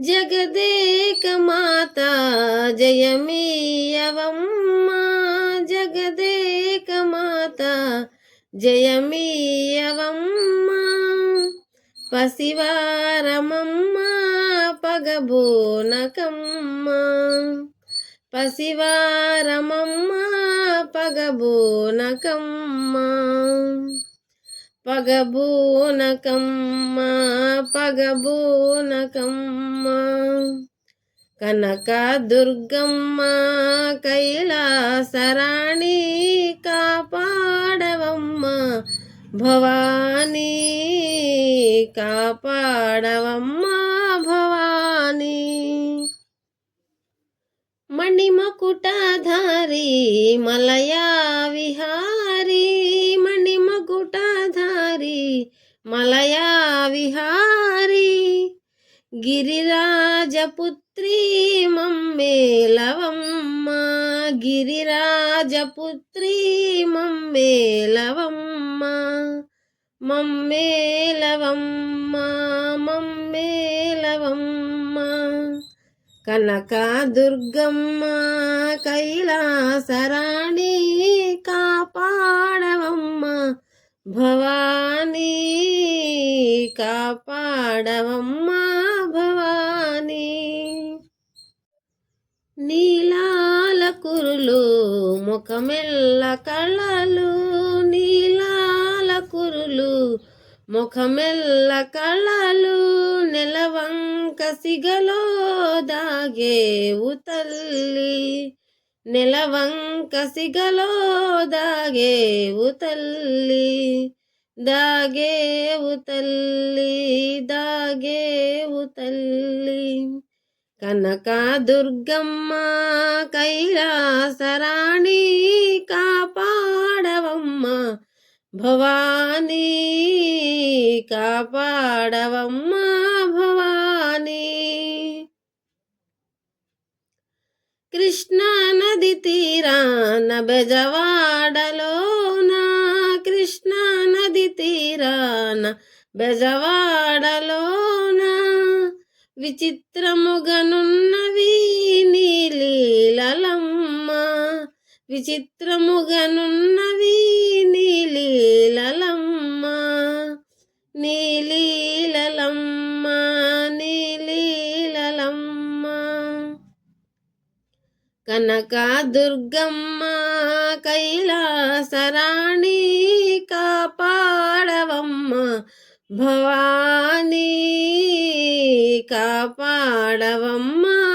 జగదేక మాత జయమీయవమ్మ జగదేక మాత జయమీయవమ్మ పసివారమమ్మ పగబోనకమ్మ. పసివారమమ్మ పగబోనకమ్మ. పగబోనకమ్మ పగబోనకమ్మ. కనక దుర్గమ్మ కైలాసరాణి కాపాడవమ్మ భవానీ కాపాడవమ్మ భవానీ. మణిమకుటధారి మలయా విహారీ మణిమకుటధారి మలయా విహారీ గిరిరాజపుత్ర గిరిరాజపుత్రి మమ్మేలవమ్మ మమ్మేలవమ్మ మమ్మేలవమ్మ కనకదుర్గమ్మ కైలాసరాణి కాపాడవమ్మ భవానీ కాపా కురులు ముఖమెల్ల కళలు నీలాల కురులు. ముఖమెల్ల కళలు నెలవంక సిగలో దాగేవు తల్లి. నెలవంక సిగలో దాగేవు తల్లి. దాగేవు తల్లి దాగేవు తల్లి. కనక దుర్గమ్మ కైలాసరాణి కాపాడవమ్మ భవానీ కాపాడవమ్మ భవానీ. కృష్ణా నది తీరాన బెజవాడలోన కృష్ణా నది తీరాన బెజవాడలోన విచిత్రముగనున్నవి నీలీలమ్మ విచిత్రముగనున్నవి నీలీలమ్మ నీలీలమ్మ నీలీలమ్మ కనక దుర్గమ్మ కైలాసరాణి కాపాడవమ్మ. భవా కాపాడవమ్మ.